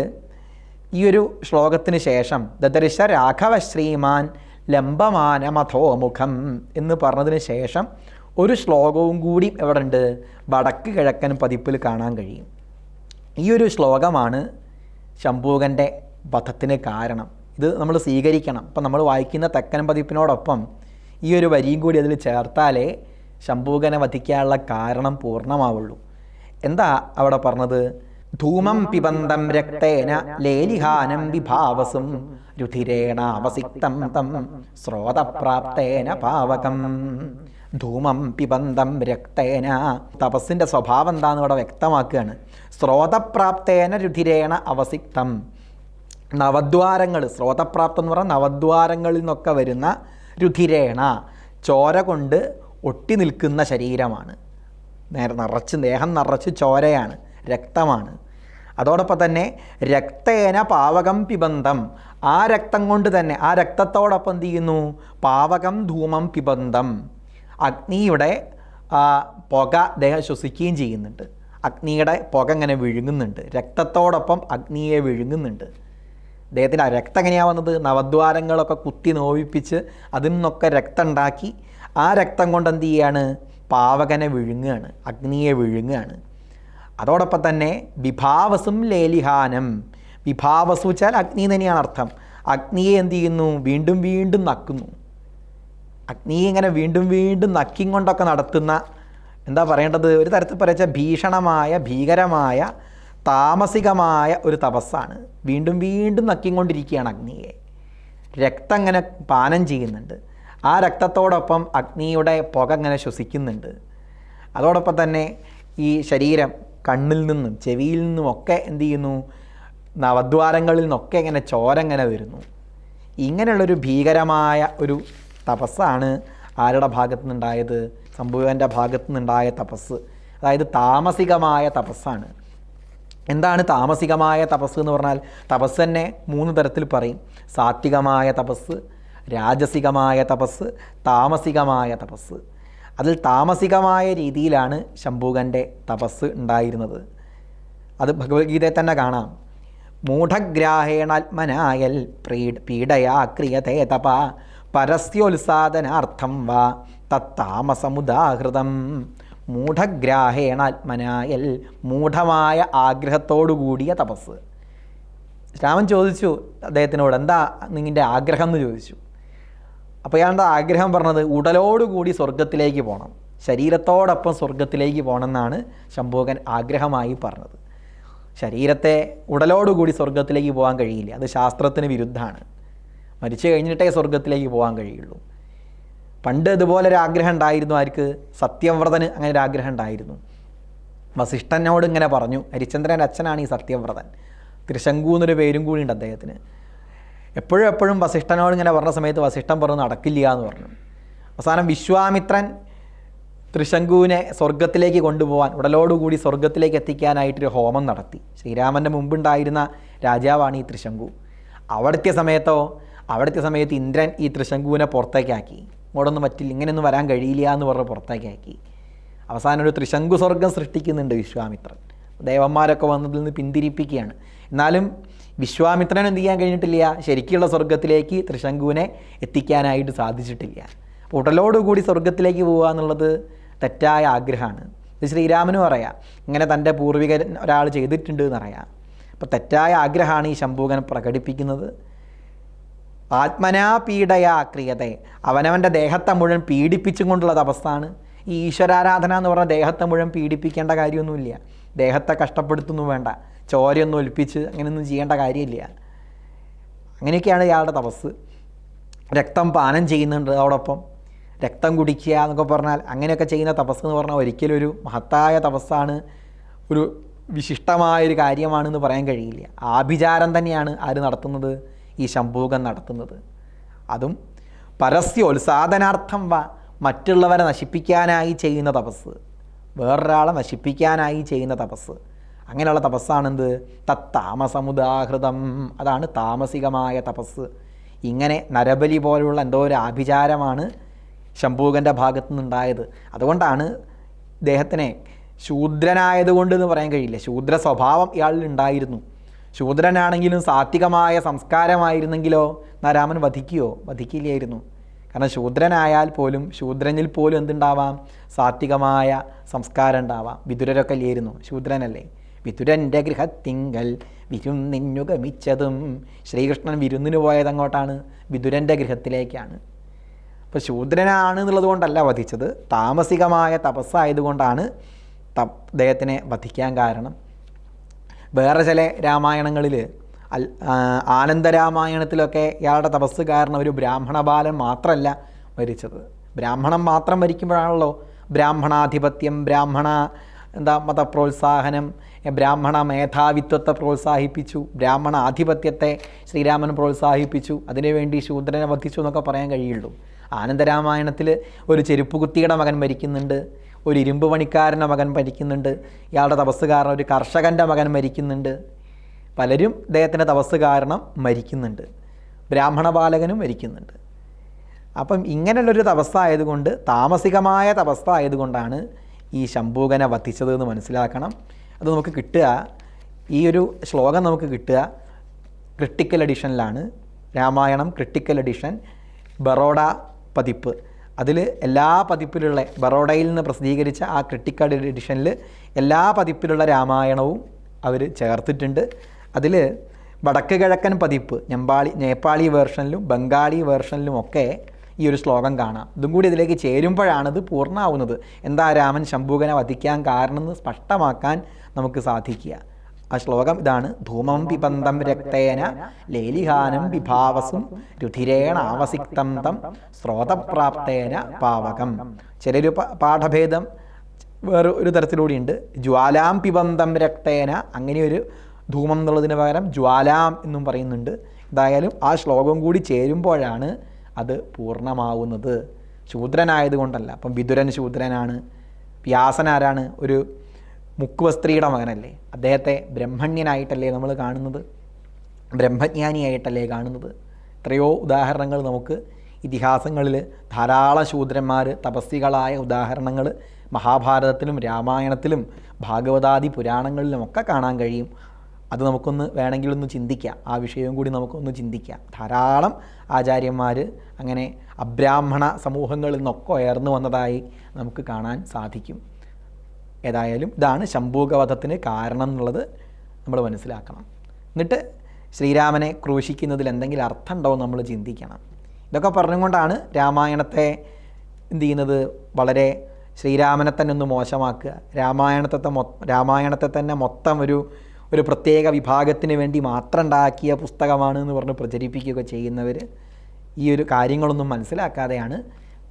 ഈ ഒരു ശ്ലോകത്തിന് ശേഷം ദദർശ രാഘവ ശ്രീമാൻ ലംബമാനമഥോമുഖം എന്ന് പറഞ്ഞതിന് ശേഷം ഒരു ശ്ലോകവും കൂടി എവിടെ ഉണ്ട് വടക്ക് കിഴക്കൻ പതിപ്പിൽ കാണാൻ കഴിയും. ഈ ഒരു ശ്ലോകമാണ് ശംഭൂകന്റെ വധത്തിന് കാരണം. ഇത് നമ്മൾ സ്വീകരിക്കണം. അപ്പം നമ്മൾ വായിക്കുന്ന തെക്കൻ പതിപ്പിനോടൊപ്പം ഈ ഒരു വരിയും കൂടി അതിൽ ചേർത്താലേ ശംഭൂകനെ വധിക്കാനുള്ള കാരണം പൂർണമാവുള്ളൂ. എന്താ അവിടെ പറഞ്ഞത്? ധൂമം പിബന്ധം രക്തേന ലേലിഹാനം വിഭാവസും രുധിരേണ അവസിക്തം തം സ്രോതപ്രാപ്തേന പാവകം. ധൂമം പിബന്ധം രക്തേന തപസ്സിന്റെ സ്വഭാവം എന്താണെന്ന് ഇവിടെ വ്യക്തമാക്കുകയാണ്. സ്രോതപ്രാപ്തേന രുധിരേണ അവസിക്തം നവദ്വാരങ്ങൾ സ്രോതപ്രാപ്തം എന്ന് പറഞ്ഞാൽ നവദ്വാരങ്ങളിൽ നിന്നൊക്കെ വരുന്ന രുധിരേണ. ചോര കൊണ്ട് ഒട്ടി നിൽക്കുന്ന ശരീരമാണ്. നേരെ നിറച്ച് ദേഹം നിറച്ച് ചോരയാണ് രക്തമാണ്. അതോടൊപ്പം തന്നെ രക്തേന പാവകം പിബന്ധം. ആ രക്തം കൊണ്ട് തന്നെ ആ രക്തത്തോടൊപ്പം എന്ത് ചെയ്യുന്നു? പാവകം ധൂമം പിബന്ധം. അഗ്നിയുടെ പുക ദേഹം ശ്വസിക്കുകയും ചെയ്യുന്നുണ്ട്. അഗ്നിയുടെ പുക ഇങ്ങനെ വിഴുങ്ങുന്നുണ്ട്. രക്തത്തോടൊപ്പം അഗ്നിയെ വിഴുങ്ങുന്നുണ്ട്. അദ്ദേഹത്തിന് ആ രക്തം എങ്ങനെയാണ് വന്നത്? നവദ്വാരങ്ങളൊക്കെ കുത്തി നോവിപ്പിച്ച് അതിൽ നിന്നൊക്കെ രക്തം ഉണ്ടാക്കി ആ രക്തം കൊണ്ട് എന്ത് ചെയ്യാണ്? പാവകനെ വിഴുങ്ങുകയാണ് അഗ്നിയെ വിഴുങ്ങുകയാണ്. അതോടൊപ്പം തന്നെ വിഭാവസും ലേലിഹാനം. വിഭാവസു വെച്ചാൽ അഗ്നി തന്നെയാണ് അർത്ഥം. അഗ്നിയെ എന്ത് ചെയ്യുന്നു? വീണ്ടും വീണ്ടും നക്കുന്നു. അഗ്നിയെ ഇങ്ങനെ വീണ്ടും വീണ്ടും നക്കിയും കൊണ്ടൊക്കെ നടത്തുന്ന എന്താ പറയേണ്ടത്? ഒരു തരത്തിൽ പറയുക ഭീഷണമായ ഭീകരമായ താമസികമായ ഒരു തപസ്സാണ്. വീണ്ടും വീണ്ടും നക്കിക്കൊണ്ടിരിക്കുകയാണ് അഗ്നിയെ. രക്തം അങ്ങനെ പാനം ചെയ്യുന്നുണ്ട്. ആ രക്തത്തോടൊപ്പം അഗ്നിയുടെ പുക അങ്ങനെ ശ്വസിക്കുന്നുണ്ട്. അതോടൊപ്പം തന്നെ ഈ ശരീരം കണ്ണിൽ നിന്നും ചെവിയിൽ നിന്നും ഒക്കെ എന്ത് ചെയ്യുന്നു? നവദ്വാരങ്ങളിൽ നിന്നൊക്കെ ഇങ്ങനെ ചോര ഇങ്ങനെ വരുന്നു. ഇങ്ങനെയുള്ളൊരു ഭീകരമായ ഒരു തപസ്സാണ് ആരുടെ ഭാഗത്തു നിന്നുണ്ടായത്? സംഭവന്റെ ഭാഗത്തു നിന്നുണ്ടായ തപസ് അതായത് താമസികമായ തപസ്സാണ്. എന്താണ് താമസികമായ തപസ് എന്ന് പറഞ്ഞാൽ തപസ് തന്നെ മൂന്ന് തരത്തിൽ പറയും. സാത്വികമായ തപസ് രാജസികമായ തപസ് താമസികമായ തപസ്. അതിൽ താമസികമായ രീതിയിലാണ് ശംഭുകന്റെ തപസ് ഉണ്ടായിരുന്നത്. അത് ഭഗവത്ഗീതയെ തന്നെ കാണാം. മൂഢഗ്രാഹേണാത്മനായൽ പ്രീഡ് പീഡയാ ക്രിയതേ തപ പരസ്യോത്സാദനാർത്ഥം വാ തത്താമസമുദാഹൃതം. മൂഢഗ്രാഹേണാത്മനായൽ മൂഢമായ ആഗ്രഹത്തോടു കൂടിയ തപസ്. രാമൻ ചോദിച്ചു അദ്ദേഹത്തിനോട് എന്താ നിങ്ങളുടെ ആഗ്രഹം എന്ന് ചോദിച്ചു. അപ്പോൾ അയാളുടെ ആഗ്രഹം പറഞ്ഞത് ഉടലോടുകൂടി സ്വർഗത്തിലേക്ക് പോകണം ശരീരത്തോടൊപ്പം സ്വർഗത്തിലേക്ക് പോകണം എന്നാണ് ശംഭോകൻ ആഗ്രഹമായി പറഞ്ഞത്. ശരീരത്തെ ഉടലോടുകൂടി സ്വർഗത്തിലേക്ക് പോകാൻ കഴിയില്ല. അത് ശാസ്ത്രത്തിന് വിരുദ്ധമാണ്. മരിച്ചു കഴിഞ്ഞിട്ടേ സ്വർഗത്തിലേക്ക് പോകാൻ കഴിയുള്ളൂ. പണ്ട് ഇതുപോലെ ഒരു ആഗ്രഹം ഉണ്ടായിരുന്നു. ആർക്ക്? സത്യവ്രതന് അങ്ങനെ ഒരു ആഗ്രഹം ഉണ്ടായിരുന്നു. വസിഷ്ഠനോട് ഇങ്ങനെ പറഞ്ഞു. ഹരിചന്ദ്രന്റെ അച്ഛനാണ് ഈ സത്യവ്രതൻ. ത്രിശങ്കു എന്നൊരു പേരും കൂടി ഉണ്ട് അദ്ദേഹത്തിന്. എപ്പോഴും എപ്പോഴും വസിഷ്ഠനോട് ഇങ്ങനെ പറഞ്ഞ സമയത്ത് വസിഷ്ഠൻ പറഞ്ഞു നടക്കില്ല എന്ന് പറഞ്ഞു. അവസാനം വിശ്വാമിത്രൻ തൃശങ്കുവിനെ സ്വർഗത്തിലേക്ക് കൊണ്ടുപോകാൻ ഉടലോടുകൂടി സ്വർഗത്തിലേക്ക് എത്തിക്കാനായിട്ടൊരു ഹോമം നടത്തി. ശ്രീരാമന്റെ മുമ്പുണ്ടായിരുന്ന രാജാവാണ് ഈ തൃശങ്കു അവിടുത്തെ സമയത്തോ അവിടുത്തെ സമയത്ത് ഇന്ദ്രൻ ഈ തൃശങ്കുവിനെ പുറത്തേക്കാക്കി. ഇങ്ങോട്ടൊന്നും പറ്റില്ല ഇങ്ങനെയൊന്നും വരാൻ കഴിയില്ല എന്ന് പറഞ്ഞ് പുറത്തേക്കാക്കി അവസാനം ഒരു ത്രിശങ്കു സ്വർഗം സൃഷ്ടിക്കുന്നുണ്ട് വിശ്വാമിത്രൻ. ദേവന്മാരൊക്കെ വന്നതിൽ നിന്ന് പിന്തിരിപ്പിക്കുകയാണ്. എന്നാലും വിശ്വാമിത്രൻ എന്ത് ചെയ്യാൻ കഴിഞ്ഞിട്ടില്ല? ശരിക്കുള്ള സ്വർഗത്തിലേക്ക് ത്രിശങ്കുവിനെ എത്തിക്കാനായിട്ട് സാധിച്ചിട്ടില്ല. ഉടലോടുകൂടി സ്വർഗത്തിലേക്ക് പോകുക എന്നുള്ളത് തെറ്റായ ആഗ്രഹമാണ്. ഇത് ശ്രീരാമനും അറിയാം ഇങ്ങനെ തന്റെ പൂർവികൻ ഒരാൾ ചെയ്തിട്ടുണ്ട് എന്നറിയാം അപ്പോൾ തെറ്റായ ആഗ്രഹമാണ് ഈ ശംഭൂകൻ പ്രകടിപ്പിക്കുന്നത്. ആത്മനാ പീഡയാ ക്രിയതെ അവനവന്റെ ദേഹത്തെ മുഴുവൻ പീഡിപ്പിച്ചും കൊണ്ടുള്ളത് അവസ്ഥയാണ് ഈ ഈശ്വരാരാധന എന്ന് പറഞ്ഞാൽ ദേഹത്തെ മുഴുവൻ പീഡിപ്പിക്കേണ്ട കാര്യമൊന്നുമില്ല. ദേഹത്തെ കഷ്ടപ്പെടുത്തൊന്നും വേണ്ട. ചോരയൊന്നും ഒലിപ്പിച്ച് അങ്ങനെയൊന്നും ചെയ്യേണ്ട കാര്യമില്ല. അങ്ങനെയൊക്കെയാണ് ഇയാളുടെ തപസ്. രക്തം പാനം ചെയ്യുന്നുണ്ട് അതോടൊപ്പം. രക്തം കുടിക്കുക എന്നൊക്കെ പറഞ്ഞാൽ അങ്ങനെയൊക്കെ ചെയ്യുന്ന തപസ് എന്ന് പറഞ്ഞാൽ ഒരിക്കലും ഒരു മഹത്തായ തപസ്സാണ്. ഒരു വിശിഷ്ടമായൊരു കാര്യമാണെന്ന് പറയാൻ കഴിയില്ല. ആഭിചാരം തന്നെയാണ് ആര് നടത്തുന്നത്. ഈ ശംഭൂകം നടത്തുന്നത്. അതും പരസ്യോത്സാദനാർത്ഥം വ മറ്റുള്ളവരെ നശിപ്പിക്കാനായി ചെയ്യുന്ന തപസ് വേറൊരാളെ നശിപ്പിക്കാനായി ചെയ്യുന്ന തപസ് അങ്ങനെയുള്ള തപസ്സാണെന്ത്? തത്താമസമുദാഹൃതം. അതാണ് താമസികമായ തപസ് ഇങ്ങനെ നരബലി പോലുള്ള എന്തോ ഒരു ആഭിചാരമാണ് ശംഭൂകന്റെ ഭാഗത്തു നിന്നുണ്ടായത്. അതുകൊണ്ടാണ് ഇദ്ദേഹത്തിനെ ശൂദ്രനായതുകൊണ്ട് എന്ന് പറയാൻ കഴിയില്ല. ശൂദ്ര സ്വഭാവം ഇയാളിൽ ഉണ്ടായിരുന്നു. ശൂദ്രനാണെങ്കിലും സാത്വികമായ സംസ്കാരമായിരുന്നെങ്കിലോ നരാമൻ വധിക്കുകയോ വധിക്കില്ലായിരുന്നു. കാരണം ശൂദ്രനായാൽ പോലും ശൂദ്രനിൽ പോലും എന്തുണ്ടാവാം? സാത്വികമായ സംസ്കാരം ഉണ്ടാവാം. വിതുരരൊക്കെ ഇല്ലായിരുന്നു. ശൂദ്രനല്ലേ? വിതുരന്റെ ഗൃഹത്തിങ്കൽ വിരുന്നിഞ്ഞുഗമിച്ചതും ശ്രീകൃഷ്ണൻ വിരുന്നിന് പോയത് അങ്ങോട്ടാണ്. വിതുരന്റെ ഗൃഹത്തിലേക്കാണ്. അപ്പോൾ ശൂദ്രനാണ് എന്നുള്ളത് കൊണ്ടല്ല വധിച്ചത്. താമസികമായ തപസ്സായതുകൊണ്ടാണ് ത അദ്ദേഹത്തിനെ വധിക്കാൻ കാരണം. വേറെ ചില രാമായണങ്ങളിൽ ആനന്ദരാമായണത്തിലൊക്കെ ഇയാളുടെ തപസ് കാരണം ഒരു ബ്രാഹ്മണ ബാലൻ മാത്രമല്ല മരിച്ചത്. ബ്രാഹ്മണം മാത്രം മരിക്കുമ്പോഴാണല്ലോ ബ്രാഹ്മണാധിപത്യം ബ്രാഹ്മണ എന്താ മതപ്രോത്സാഹനം ബ്രാഹ്മണ മേധാവിത്വത്തെ പ്രോത്സാഹിപ്പിച്ചു ബ്രാഹ്മണ ആധിപത്യത്തെ ശ്രീരാമൻ പ്രോത്സാഹിപ്പിച്ചു അതിനുവേണ്ടി ശൂദ്രനെ വധിച്ചു എന്നൊക്കെ പറയാൻ കഴിയുള്ളൂ. ആനന്ദരാമായണത്തിൽ ഒരു ചെരുപ്പുകുത്തിയുടെ മകൻ മരിക്കുന്നുണ്ട്. ഒരു ഇരുമ്പ് പണിക്കാരന്റെ മകൻ മരിക്കുന്നുണ്ട്. ഇയാളുടെ തപസ് കാരണം ഒരു കർഷകന്റെ മകൻ മരിക്കുന്നുണ്ട്. പലരും ഇദ്ദേഹത്തിന്റെ തപസ് കാരണം മരിക്കുന്നുണ്ട്. ബ്രാഹ്മണ ബാലകനും മരിക്കുന്നുണ്ട്. അപ്പം ഇങ്ങനെയുള്ളൊരു തപസ് ആയതുകൊണ്ട് താമസികമായ തപസ് ആയതുകൊണ്ടാണ് ഈ ശംഭൂകനെ വധിച്ചത് എന്ന് മനസ്സിലാക്കണം. അത് നമുക്ക് കിട്ടുക. ഈ ഒരു ശ്ലോകം നമുക്ക് കിട്ടുക. ക്രിട്ടിക്കൽ എഡിഷനിലാണ് രാമായണം ക്രിട്ടിക്കൽ എഡിഷൻ ബറോഡ പതിപ്പ്. അതിൽ എല്ലാ പതിപ്പിലുള്ള ബറോഡയിൽ നിന്ന് പ്രസിദ്ധീകരിച്ച ആ ക്രിട്ടിക്കൽ എഡിഷനിൽ എല്ലാ പതിപ്പിലുള്ള രാമായണവും അവർ ചേർത്തിട്ടുണ്ട്. അതിൽ വടക്ക് കിഴക്കൻ പതിപ്പ് ഞമ്പാളി നേപ്പാളി വേർഷനിലും ബംഗാളി വേർഷനിലും ഒക്കെ ഈ ഒരു ശ്ലോകം കാണാം. ഇതും കൂടി ഇതിലേക്ക് ചേരുമ്പോഴാണിത് പൂർണമാവുന്നത്. എന്താ രാമൻ ശംഭൂകനെ വധിക്കാൻ കാരണം എന്ന് സ്പഷ്ടമാക്കാൻ നമുക്ക് സാധിക്കുക. ആ ശ്ലോകം ഇതാണ്. ധൂമം പിബന്ധം രക്തേന ലേലിഹാനം വിഭാവസും രുധിരേണ ആവസിക്തം തം സ്രോതപ്രാപ്തേന പാവകം. ചിലൊരു പാഠഭേദം വേറെ ഒരു തരത്തിലൂടെയുണ്ട്. ജ്വാലാം പിബന്ധം രക്തേന അങ്ങനെ ഒരു ധൂമം എന്നുള്ളതിന് പകരം ജ്വാലാം എന്നും പറയുന്നുണ്ട്. എന്തായാലും ആ ശ്ലോകം കൂടി ചേരുമ്പോഴാണ് അത് പൂർണമാവുന്നത്. ശൂദ്രനായതുകൊണ്ടല്ല. അപ്പം വിതുരൻ ശൂദ്രനാണ്. വ്യാസൻ ആരാണ് ഒരു മുക്കുവസ്ത്രീയുടെ മകനല്ലേ? അദ്ദേഹത്തെ ബ്രഹ്മണ്യനായിട്ടല്ലേ നമ്മൾ കാണുന്നത്? ബ്രഹ്മജ്ഞാനിയായിട്ടല്ലേ കാണുന്നത്? എത്രയോ ഉദാഹരണങ്ങൾ നമുക്ക് ഇതിഹാസങ്ങളിൽ ധാരാളം ശൂദ്രന്മാർ തപസ്സികളായ ഉദാഹരണങ്ങൾ മഹാഭാരതത്തിലും രാമായണത്തിലും ഭാഗവതാദി പുരാണങ്ങളിലും ഒക്കെ കാണാൻ കഴിയും. അത് നമുക്കൊന്ന് വേണമെങ്കിൽ ഒന്ന് ചിന്തിക്കാം. ആ വിഷയവും കൂടി നമുക്കൊന്ന് ചിന്തിക്കാം. ധാരാളം ആചാര്യന്മാർ അങ്ങനെ അബ്രാഹ്മണ സമൂഹങ്ങളിൽ നിന്നൊക്കെ ഉയർന്നു വന്നതായി നമുക്ക് കാണാൻ സാധിക്കും. ഏതായാലും ഇതാണ് ശംഭൂകവധത്തിന് കാരണം എന്നുള്ളത് നമ്മൾ മനസ്സിലാക്കണം. എന്നിട്ട് ശ്രീരാമനെ ക്രൂശിക്കുന്നതിൽ എന്തെങ്കിലും അർത്ഥം ഉണ്ടോ നമ്മൾ ചിന്തിക്കണം. ഇതൊക്കെ പറഞ്ഞുകൊണ്ടാണ് രാമായണത്തെ എന്ത് ചെയ്യുന്നത്? വളരെ ശ്രീരാമനെ തന്നെ ഒന്ന് മോശമാക്കുക. രാമായണത്തെ രാമായണത്തെ തന്നെ മൊത്തം ഒരു ഒരു പ്രത്യേക വിഭാഗത്തിന് വേണ്ടി മാത്രം ഉണ്ടാക്കിയ പുസ്തകമാണ് എന്ന് പറഞ്ഞ് പ്രചരിപ്പിക്കുകയൊക്കെ ചെയ്യുന്നവർ ഈ ഒരു കാര്യങ്ങളൊന്നും മനസ്സിലാക്കാതെയാണ്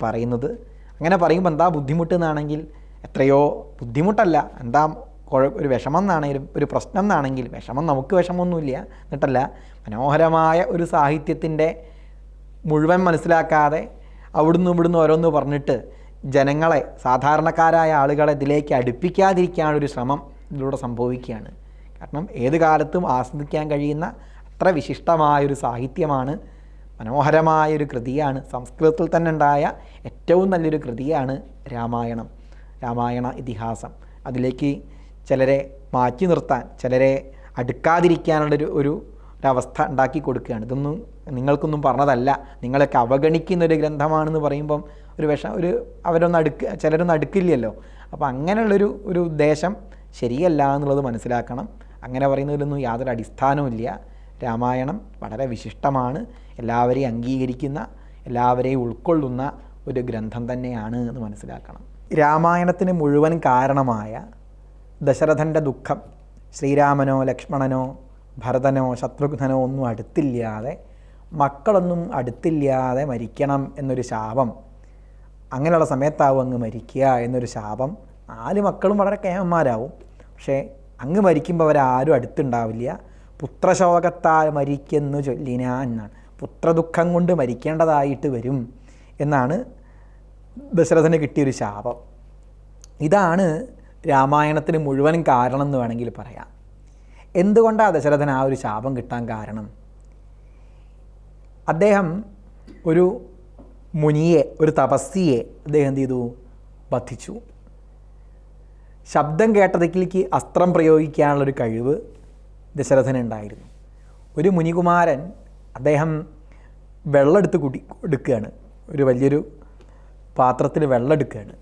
പറയുന്നത്. അങ്ങനെ പറയുമ്പോൾ എന്താ ബുദ്ധിമുട്ട് എന്നാണെങ്കിൽ എത്രയോ ബുദ്ധിമുട്ടല്ല. എന്താ ഒരു വിഷമം എന്നാണെങ്കിലും ഒരു പ്രശ്നം എന്നാണെങ്കിൽ വിഷമം നമുക്ക് വിഷമമൊന്നുമില്ല. എന്നിട്ടല്ല മനോഹരമായ ഒരു സാഹിത്യത്തിന്റെ മുഴുവൻ മനസ്സിലാക്കാതെ അവിടുന്ന് ഇവിടുന്ന് ഓരോന്ന് പറഞ്ഞിട്ട് ജനങ്ങളെ സാധാരണക്കാരായ ആളുകളെ ഇതിലേക്ക് അടുപ്പിക്കാതിരിക്കാനൊരു ശ്രമം ഇതിലൂടെ സംഭവിക്കുകയാണ്. കാരണം ഏത് കാലത്തും ആസ്വദിക്കാൻ കഴിയുന്ന അത്ര വിശിഷ്ടമായൊരു സാഹിത്യമാണ് മനോഹരമായൊരു കൃതിയാണ് സംസ്കൃതത്തിൽ തന്നെ ഉണ്ടായ ഏറ്റവും നല്ലൊരു കൃതിയാണ് രാമായണം. രാമായണ ഇതിഹാസം. അതിലേക്ക് ചിലരെ മാറ്റി നിർത്താൻ ചിലരെ അടുക്കാതിരിക്കാനുള്ളൊരു ഒരു ഒരവസ്ഥ ഉണ്ടാക്കി കൊടുക്കുകയാണ്. ഇതൊന്നും നിങ്ങൾക്കൊന്നും പറഞ്ഞതല്ല. നിങ്ങളൊക്കെ അവഗണിക്കുന്ന ഒരു ഗ്രന്ഥമാണെന്ന് പറയുമ്പം ഒരു വിഷ ഒരു അവരൊന്നും അടുക്ക ചിലരൊന്നും അടുക്കില്ലല്ലോ. അപ്പോൾ അങ്ങനെയുള്ളൊരു ഒരു ഉദ്ദേശം ശരിയല്ല എന്നുള്ളത് മനസ്സിലാക്കണം. അങ്ങനെ പറയുന്നതിലൊന്നും യാതൊരു അടിസ്ഥാനവുമില്ല രാമായണം വളരെ വിശിഷ്ടമാണ്. എല്ലാവരെയും അംഗീകരിക്കുന്ന എല്ലാവരെയും ഉൾക്കൊള്ളുന്ന ഒരു ഗ്രന്ഥം തന്നെയാണ് എന്ന് മനസ്സിലാക്കണം. രാമായണത്തിന് മുഴുവൻ കാരണമായ ദശരഥന്റെ ദുഃഖം ശ്രീരാമനോ ലക്ഷ്മണനോ ഭരതനോ ശത്രുഘ്നനോ ഒന്നും അടുത്തില്ലാതെ മക്കളൊന്നും അടുത്തില്ലാതെ മരിക്കണം എന്നൊരു ശാപം. അങ്ങനെയുള്ള സമയത്താവും അങ്ങ് മരിക്കുക എന്നൊരു ശാപം. നാല് മക്കളും വളരെ കേമന്മാരാവും. പക്ഷേ അങ്ങ് മരിക്കുമ്പോൾ അവരാരും അടുത്തുണ്ടാവില്ല. പുത്രശോകത്താൽ മരിക്കുന്നു ചൊല്ലിനാ എന്നാണ്. പുത്രദുഃഖം കൊണ്ട് മരിക്കേണ്ടതായിട്ട് വരും എന്നാണ് ദശരഥന് കിട്ടിയൊരു ശാപം. ഇതാണ് രാമായണത്തിന് മുഴുവൻ കാരണം എന്ന് വേണമെങ്കിൽ പറയാം. എന്തുകൊണ്ടാണ് ദശരഥന് ആ ഒരു ശാപം കിട്ടാൻ കാരണം? അദ്ദേഹം ഒരു മുനിയെ ഒരു തപസ്സിയെ അദ്ദേഹം എന്ത് ചെയ്തു? വധിച്ചു. ശബ്ദം കേട്ടതിലേക്ക് അസ്ത്രം പ്രയോഗിക്കാനുള്ളൊരു കഴിവ് ദശരഥനുണ്ടായിരുന്നു ഒരു മുനികുമാരൻ അദ്ദേഹം വെള്ളം എടുത്ത് കുടി എടുക്കുകയാണ്. ഒരു വലിയൊരു പാത്രത്തിൽ വെള്ളം എടുക്കുകയാണ്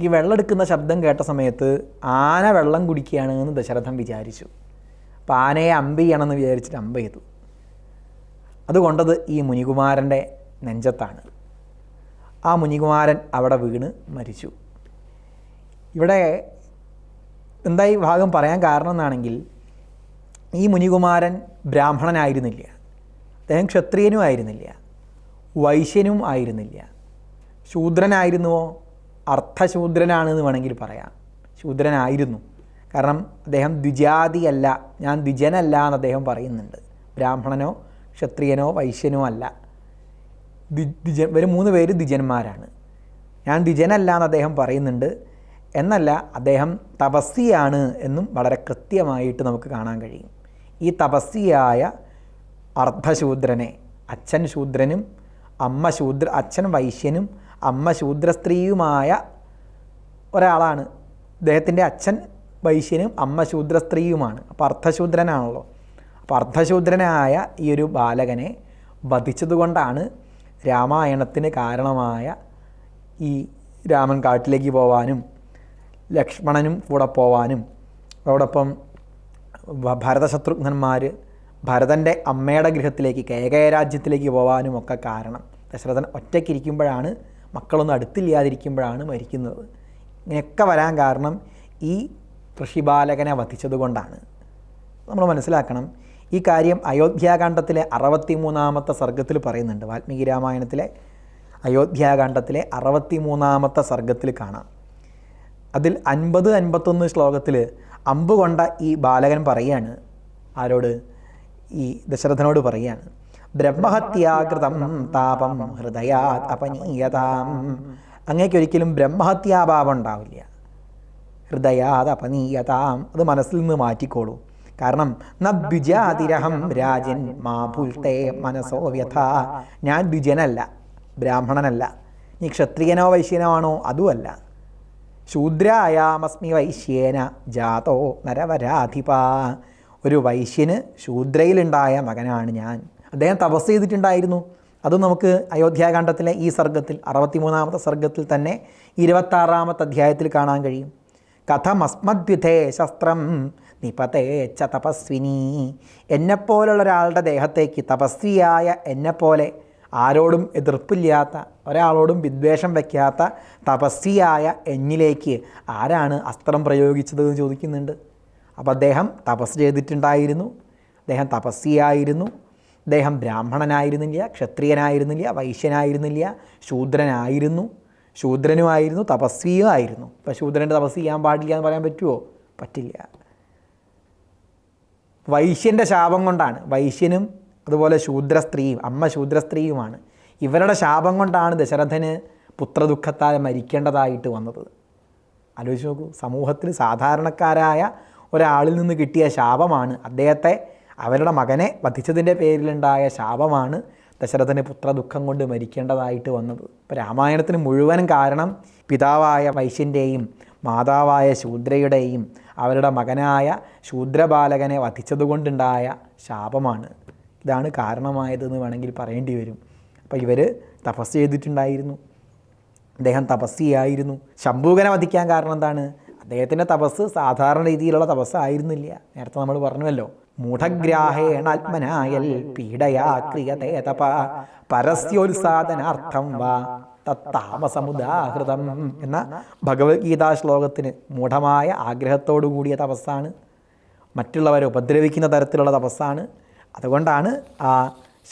ഈ വെള്ളം എടുക്കുന്ന ശബ്ദം കേട്ട സമയത്ത് ആന വെള്ളം കുടിക്കുകയാണ് എന്ന് ദശരഥൻ വിചാരിച്ചു. അപ്പോൾ ആനയെ അമ്പ് ചെയ്യണമെന്ന് വിചാരിച്ചിട്ട് അമ്പ ചെയ്തു. അതുകൊണ്ടത് ഈ മുനികുമാരന്റെ നെഞ്ചത്താണ്. ആ മുനികുമാരൻ അവിടെ വീണ് മരിച്ചു. ഇവിടെ എന്താ ഈ ഭാഗം പറയാൻ കാരണം എന്നാണെങ്കിൽ ഈ മുനികുമാരൻ ബ്രാഹ്മണനായിരുന്നില്ല. അദ്ദേഹം ക്ഷത്രിയനും ആയിരുന്നില്ല. വൈശ്യനും ആയിരുന്നില്ല. ശൂദ്രനായിരുന്നുവോ? അർത്ഥശൂദ്രനാണെന്ന് വേണമെങ്കിൽ പറയാം. ശൂദ്രനായിരുന്നു. കാരണം അദ്ദേഹം ദ്വിജാതിയല്ല. ഞാൻ ദ്വിജനല്ല എന്ന് അദ്ദേഹം പറയുന്നുണ്ട്. ബ്രാഹ്മണനോ ക്ഷത്രിയനോ വൈശ്യനോ അല്ല. ദ്വി- ദ്വിജ ഇവർ മൂന്ന് പേര് ദ്വിജന്മാരാണ്. ഞാൻ ദ്വിജനല്ല എന്ന് അദ്ദേഹം പറയുന്നുണ്ട്. എന്നല്ല അദ്ദേഹം തപസ്സിയാണ് എന്നും വളരെ കൃത്യമായിട്ട് നമുക്ക് കാണാൻ കഴിയും. ഈ തപസ്സിയായ അർദ്ധശൂദ്രനെ അച്ഛൻ ശൂദ്രനും അമ്മ ശൂദ്ര അച്ഛൻ വൈശ്യനും അമ്മ ശൂദ്രസ്ത്രീയുമായ ഒരാളാണ്. അദ്ദേഹത്തിന്റെ അച്ഛൻ വൈശ്യനും അമ്മ ശൂദ്രസ്ത്രീയുമാണ്. അപ്പോൾ അർദ്ധശൂദ്രനാണല്ലോ. അപ്പോൾ അർദ്ധശൂദ്രനായ ഈ ഒരു ബാലകനെ വധിച്ചതുകൊണ്ടാണ് രാമായണത്തിന് കാരണമായ ഈ രാമൻ കാട്ടിലേക്ക് പോവാനും ലക്ഷ്മണനും കൂടെ പോവാനും അതോടൊപ്പം ഭരതശത്രുഘ്നന്മാർ ഭരതന്റെ അമ്മയുടെ ഗൃഹത്തിലേക്ക് കേകയ രാജ്യത്തിലേക്ക് കാരണം. ദശരഥൻ ഒറ്റയ്ക്കിരിക്കുമ്പോഴാണ് മക്കളൊന്നും അടുത്തില്ലാതിരിക്കുമ്പോഴാണ് മരിക്കുന്നത്. ഇങ്ങനെയൊക്കെ വരാൻ കാരണം ഈ ഋഷിബാലകനെ വധിച്ചതുകൊണ്ടാണ്. നമ്മൾ മനസ്സിലാക്കണം ഈ കാര്യം അയോധ്യാകാന്ഡത്തിലെ അറുപത്തി മൂന്നാമത്തെ സർഗത്തിൽ പറയുന്നുണ്ട്. വാൽമീകി രാമായണത്തിലെ അയോധ്യാകാന്ഡത്തിലെ അറുപത്തി മൂന്നാമത്തെ സർഗത്തിൽ കാണാം. അതിൽ അൻപത് അൻപത്തൊന്ന് ശ്ലോകത്തിൽ അമ്പ് കൊണ്ട ഈ ബാലകൻ പറയാണ്. ആരോട്? ഈ ദശരഥനോട് പറയാണ്. ബ്രഹ്മഹത്യാകൃതം താപം ഹൃദയാത് അപനീയതാം. അങ്ങേക്കൊരിക്കലും ബ്രഹ്മഹത്യാഭാവം ഉണ്ടാവില്ല. ഹൃദയാത് അപനീയതാം. അത് മനസ്സിൽ നിന്ന് മാറ്റിക്കോളൂ. കാരണം നദ്വിജാതിരഹം രാജൻ മാ മനസ്സോ വ്യഥ. ഞാൻ ദ്വിജനല്ല ബ്രാഹ്മണനല്ല. നീ ക്ഷത്രിയനോ വൈശ്യനോ ആണോ അതുമല്ല. ശൂദ്രായാമസ്മി വൈശ്യേന ജാതോ നരവരാധിപ. ഒരു വൈശ്യന് ശൂദ്രയിലുണ്ടായ മകനാണ് ഞാൻ. അദ്ദേഹം തപസ് ചെയ്തിട്ടുണ്ടായിരുന്നു. അതും നമുക്ക് അയോധ്യാകാന്ഡത്തിലെ ഈ സർഗത്തിൽ അറുപത്തിമൂന്നാമത്തെ സർഗത്തിൽ തന്നെ ഇരുപത്താറാമത്തെ അധ്യായത്തിൽ കാണാൻ കഴിയും. കഥമസ്മദ്വിധേ ശസ്ത്രം നിപതേ ച തപസ്വിനി. എന്നെപ്പോലുള്ള ഒരാളുടെ ദേഹത്തേക്ക് തപസ്വിയായ എന്നെപ്പോലെ ആരോടും എതിർപ്പില്ലാത്ത ഒരാളോടും വിദ്വേഷം വയ്ക്കാത്ത തപസ്വിയായ എന്നിലേക്ക് ആരാണ് അസ്ത്രം പ്രയോഗിച്ചത് എന്ന് ചോദിക്കുന്നുണ്ട്. അപ്പോൾ അദ്ദേഹം തപസ് ചെയ്തിട്ടുണ്ടായിരുന്നു. അദ്ദേഹം തപസ്വിയായിരുന്നു. അദ്ദേഹം ബ്രാഹ്മണനായിരുന്നില്ല ക്ഷത്രിയനായിരുന്നില്ല വൈശ്യനായിരുന്നില്ല ശൂദ്രനായിരുന്നു ശൂദ്രനുമായിരുന്നു തപസ്വിയും ആയിരുന്നു. ഇപ്പം ശൂദ്രന്റെ തപസ് ചെയ്യാൻ പാടില്ല എന്ന് പറയാൻ പറ്റുമോ പറ്റില്ല. വൈശ്യന്റെ ശാപം കൊണ്ടാണ്. വൈശ്യനും അതുപോലെ ശൂദ്ര സ്ത്രീയും അമ്മ ശൂദ്ര സ്ത്രീയുമാണ് ഇവരുടെ ശാപം കൊണ്ടാണ് ദശരഥന് പുത്രദുഃഖത്താൽ മരിക്കേണ്ടതായിട്ട് വന്നത്. ആലോചിച്ച് നോക്കൂ സമൂഹത്തിൽ സാധാരണക്കാരായ ഒരാളിൽ നിന്ന് കിട്ടിയ ശാപമാണ് അദ്ദേഹത്തെ അവരുടെ മകനെ വധിച്ചതിന്റെ പേരിലുണ്ടായ ശാപമാണ് ദശരഥന് പുത്രദുഃഖം കൊണ്ട് മരിക്കേണ്ടതായിട്ട് വന്നത്. ഇപ്പോൾ രാമായണത്തിന് മുഴുവൻ കാരണം പിതാവായ വൈശ്യന്റെയും മാതാവായ ശൂദ്രയുടെയും അവരുടെ മകനായ ശൂദ്രബാലകനെ വധിച്ചതുകൊണ്ടുണ്ടായ ശാപമാണ്. ഇതാണ് കാരണമായതെന്ന് വേണമെങ്കിൽ പറയേണ്ടി വരും. അപ്പോൾ ഇവർ തപസ് ചെയ്തിട്ടുണ്ടായിരുന്നു. അദ്ദേഹം തപസ്സിയായിരുന്നു. ശംഭൂകനെ വധിക്കാൻ കാരണം എന്താണ്? അദ്ദേഹത്തിന്റെ തപസ് സാധാരണ രീതിയിലുള്ള തപസ്സായിരുന്നില്ല. നേരത്തെ നമ്മൾ പറഞ്ഞുവല്ലോ മൂഢഗ്രാഹേണ ആത്മനായൽ പീഡയാ ക്രിയതേ തപ. പരസ്യോത്സാദനാർത്ഥം വാ. തത്താമസമുദാഹൃതം എന്ന ഭഗവത്ഗീതാ ശ്ലോകത്തിന് മൂഢമായ ആഗ്രഹത്തോടു കൂടിയ തപസ്സാണ്. മറ്റുള്ളവരെ ഉപദ്രവിക്കുന്ന തരത്തിലുള്ള തപസ്സാണ്. അതുകൊണ്ടാണ് ആ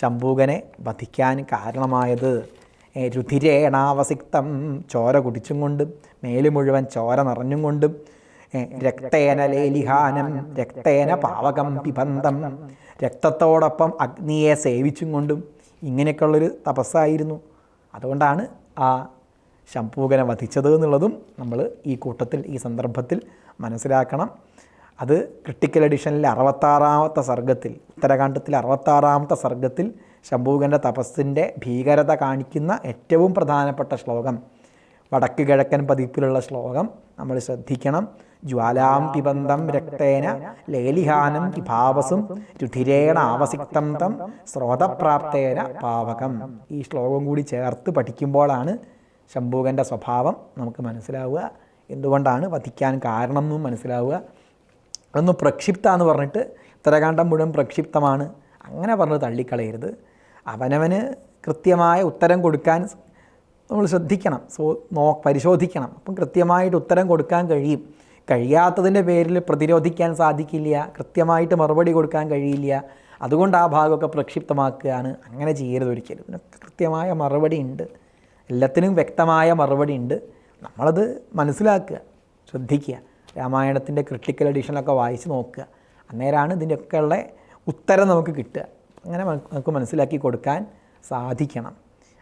ശംഭൂകനെ വധിക്കാൻ കാരണമായത്. രുധിരേണാവസിക്തം. ചോര കുടിച്ചും കൊണ്ടും മേൽ മുഴുവൻ ചോര നിറഞ്ഞും കൊണ്ടും രക്തേന ലേലിഹാനം രക്തേന പാവകം പിബന്ധം. രക്തത്തോടൊപ്പം അഗ്നിയെ സേവിച്ചും കൊണ്ടും ഇങ്ങനെയൊക്കെയുള്ളൊരു തപസ്സായിരുന്നു. അതുകൊണ്ടാണ് ആ ശംഭൂകനെ വധിച്ചത് എന്നുള്ളതും നമ്മൾ ഈ കൂട്ടത്തിൽ ഈ സന്ദർഭത്തിൽ മനസ്സിലാക്കണം. അത് ക്രിട്ടിക്കൽ എഡിഷനിൽ അറുപത്താറാമത്തെ സർഗത്തിൽ ഉത്തരാഖണ്ഡത്തിൽ അറുപത്താറാമത്തെ സർഗത്തിൽ ശംഭൂകന്റെ തപസ്സിന്റെ ഭീകരത കാണിക്കുന്ന ഏറ്റവും പ്രധാനപ്പെട്ട ശ്ലോകം വടക്ക് കിഴക്കൻ പതിപ്പിലുള്ള ശ്ലോകം നമ്മൾ ശ്രദ്ധിക്കണം. ജ്വാലാം പിബന്ധം രക്തേന ലേലിഹാനം പിഭാവസും രുധിരേണ ആവസിക്തം തം സ്രോതപ്രാപ്തേന പാവകം. ഈ ശ്ലോകം കൂടി ചേർത്ത് പഠിക്കുമ്പോഴാണ് ശംഭൂകന്റെ സ്വഭാവം നമുക്ക് മനസ്സിലാവുക. എന്തുകൊണ്ടാണ് വധിക്കാൻ കാരണം എന്നും മനസ്സിലാവുക. അതൊന്ന് പ്രക്ഷിപ്ത എന്ന് പറഞ്ഞിട്ട് ഉത്തരകാണ്ഡം മുഴുവൻ പ്രക്ഷിപ്തമാണ്. അങ്ങനെ പറഞ്ഞ് തള്ളിക്കളയരുത്. അവനവന് കൃത്യമായ ഉത്തരം കൊടുക്കാൻ നമ്മൾ ശ്രദ്ധിക്കണം. സോ നോ പരിശോധിക്കണം. അപ്പം കൃത്യമായിട്ട് ഉത്തരം കൊടുക്കാൻ കഴിയും. കഴിയാത്തതിന്റെ പേരിൽ പ്രതിരോധിക്കാൻ സാധിക്കില്ല കൃത്യമായിട്ട് മറുപടി കൊടുക്കാൻ കഴിയില്ല അതുകൊണ്ട് ആ ഭാഗമൊക്കെ പ്രക്ഷിപ്തമാക്കുകയാണ്. അങ്ങനെ ചെയ്യരുത് ഒരിക്കലും. ഇതിനൊക്കെ കൃത്യമായ മറുപടി ഉണ്ട്. എല്ലാത്തിനും വ്യക്തമായ മറുപടി ഉണ്ട്. നമ്മളത് മനസ്സിലാക്കുക ശ്രദ്ധിക്കുക രാമായണത്തിന്റെ ക്രിട്ടിക്കൽ എഡിഷനൊക്കെ വായിച്ച് നോക്കുക. അന്നേരമാണ് ഇതിന്റെയൊക്കെയുള്ള ഉത്തരം നമുക്ക് കിട്ടുക. അങ്ങനെ നമുക്ക് മനസ്സിലാക്കി കൊടുക്കാൻ സാധിക്കണം.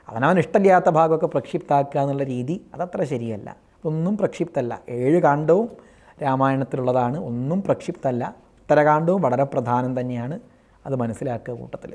അവനവൻ ഇഷ്ടമില്ലാത്ത ഭാഗമൊക്കെ പ്രക്ഷിപ്താക്കുക എന്നുള്ള രീതി അതത്ര ശരിയല്ല. ഒന്നും പ്രക്ഷിപ്തല്ല. ഏഴ് കാണ്ഡവും രാമായണത്തിലുള്ളതാണ്. ഒന്നും പ്രക്ഷിപ്തല്ല. ഉത്തരകാണ്ഡവും വളരെ പ്രധാനം തന്നെയാണ്. അത് മനസ്സിലാക്കുക കൂട്ടത്തിൽ